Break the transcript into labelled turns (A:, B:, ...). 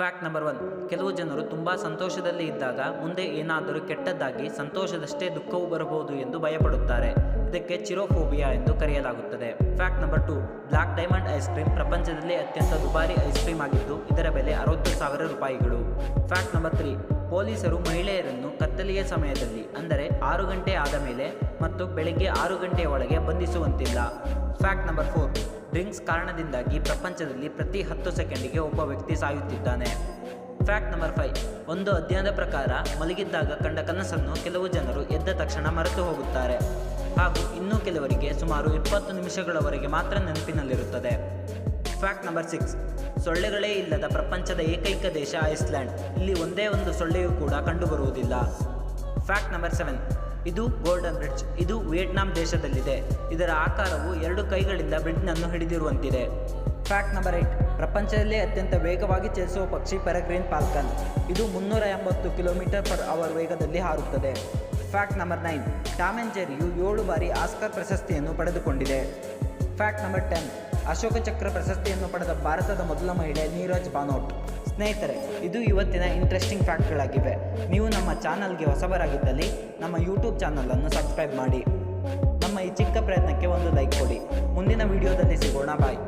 A: Fact number one ಕೆಲವು ಜನರು ತುಂಬ ಸಂತೋಷದಲ್ಲಿ ಇದ್ದಾಗ ಮುಂದೆ ಏನಾದರೂ ಕೆಟ್ಟದ್ದಾಗಿ ಸಂತೋಷದಷ್ಟೇ ದುಃಖವು ಬರಬಹುದು ಎಂದು ಭಯಪಡುತ್ತಾರೆ. ಇದಕ್ಕೆ ಚಿರೋಫೋಬಿಯಾ ಎಂದು ಕರೆಯಲಾಗುತ್ತದೆ. Fact number two black diamond ice cream ಪ್ರಪಂಚದಲ್ಲಿ ಅತ್ಯಂತ ದುಬಾರಿ ಐಸ್ ಕ್ರೀಮ್ ಆಗಿದ್ದು ಇದರ ಬೆಲೆ ಅರವತ್ತು ಸಾವಿರ ರೂಪಾಯಿಗಳು. ಫ್ಯಾಕ್ಟ್ ನಂಬರ್ ತ್ರೀ ಪೊಲೀಸರು ಮಹಿಳೆಯರನ್ನು ಕತ್ತಲೆಯ ಸಮಯದಲ್ಲಿ, ಅಂದರೆ ಆರು ಗಂಟೆ ಆದ ಮೇಲೆ ಮತ್ತು ಬೆಳಗ್ಗೆ ಆರು ಗಂಟೆಯ ಒಳಗೆ ಬಂಧಿಸುವಂತಿಲ್ಲ. ಫ್ಯಾಕ್ಟ್ ನಂಬರ್ ಫೋರ್ ಡ್ರಿಂಕ್ಸ್ ಕಾರಣದಿಂದಾಗಿ ಪ್ರಪಂಚದಲ್ಲಿ ಪ್ರತಿ ಹತ್ತು ಸೆಕೆಂಡಿಗೆ ಒಬ್ಬ ವ್ಯಕ್ತಿ ಸಾಯುತ್ತಿದ್ದಾನೆ. ಫ್ಯಾಕ್ಟ್ ನಂಬರ್ ಫೈವ್ ಒಂದು ಅಧ್ಯಯನದ ಪ್ರಕಾರ ಮಲಗಿದ್ದಾಗ ಕಂಡ ಕನಸನ್ನು ಕೆಲವು ಜನರು ಎದ್ದ ತಕ್ಷಣ ಮರೆತು ಹೋಗುತ್ತಾರೆ. ಹಾಗೂ ಇನ್ನೂ ಕೆಲವರಿಗೆ ಸುಮಾರು ಇಪ್ಪತ್ತು ನಿಮಿಷಗಳವರೆಗೆ ಮಾತ್ರ ನೆನಪಿನಲ್ಲಿರುತ್ತದೆ. ಫ್ಯಾಕ್ಟ್ ನಂಬರ್ ಸಿಕ್ಸ್ ಸೊಳ್ಳೆಗಳೇ ಇಲ್ಲದ ಪ್ರಪಂಚದ ಏಕೈಕ ದೇಶ ಐಸ್ಲ್ಯಾಂಡ್. ಇಲ್ಲಿ ಒಂದೇ ಒಂದು ಸೊಳ್ಳೆಯೂ ಕೂಡ ಕಂಡುಬರುವುದಿಲ್ಲ. ಫ್ಯಾಕ್ಟ್ ನಂಬರ್ ಸೆವೆನ್ ಇದು ಗೋಲ್ಡನ್ ಬ್ರಿಡ್ಜ್ ಇದು ವಿಯೆಟ್ನಾಂ ದೇಶದಲ್ಲಿದೆ. ಇದರ ಆಕಾರವು ಎರಡು ಕೈಗಳಿಂದ ಬ್ರಿಡ್ಜ್ನನ್ನು ಹಿಡಿದಿರುವಂತಿದೆ. ಫ್ಯಾಕ್ಟ್ ನಂಬರ್ ಏಟ್, ಪ್ರಪಂಚದಲ್ಲೇ ಅತ್ಯಂತ ವೇಗವಾಗಿ ಚಲಿಸುವ ಪಕ್ಷಿ ಪೆರಗ್ರೀನ್ ಪಾಲ್ಕನ್ ಇದು ಮುನ್ನೂರ ಎಂಬತ್ತು ಕಿಲೋಮೀಟರ್ ಪರ್ ಅವರ್ ವೇಗದಲ್ಲಿ ಹಾರುತ್ತದೆ. ಫ್ಯಾಕ್ಟ್ ನಂಬರ್ ನೈನ್, ಟಾಮ್ ಜೆರಿಯು ಏಳು ಬಾರಿ ಆಸ್ಕರ್ ಪ್ರಶಸ್ತಿಯನ್ನು ಪಡೆದುಕೊಂಡಿದೆ. Fact number ten, Ashoka Chakra ಪ್ರಶಸ್ತಿಯನ್ನು ಪಡೆದ ಭಾರತದ ಮೊದಲ ಮಹಿಳೆ ನೀರಜ್ ಬಾನೋಟ್. ಸ್ನೇಹಿತರೆ, ಇದು ಇವತ್ತಿನ ಇಂಟ್ರೆಸ್ಟಿಂಗ್ ಫ್ಯಾಕ್ಟ್ಗಳಾಗಿವೆ ನೀವು ನಮ್ಮ ಚಾನಲ್ಗೆ ಹೊಸಬರಾಗಿದ್ದಲ್ಲಿ ನಮ್ಮ ಯೂಟ್ಯೂಬ್ ಚಾನಲನ್ನು ಸಬ್ಸ್ಕ್ರೈಬ್ ಮಾಡಿ. ನಮ್ಮ ಈ ಚಿಕ್ಕ ಪ್ರಯತ್ನಕ್ಕೆ ಒಂದು ಲೈಕ್ ಕೊಡಿ. ಮುಂದಿನ ವಿಡಿಯೋದಲ್ಲಿ ಸಿಗೋಣ ಬಾಯ್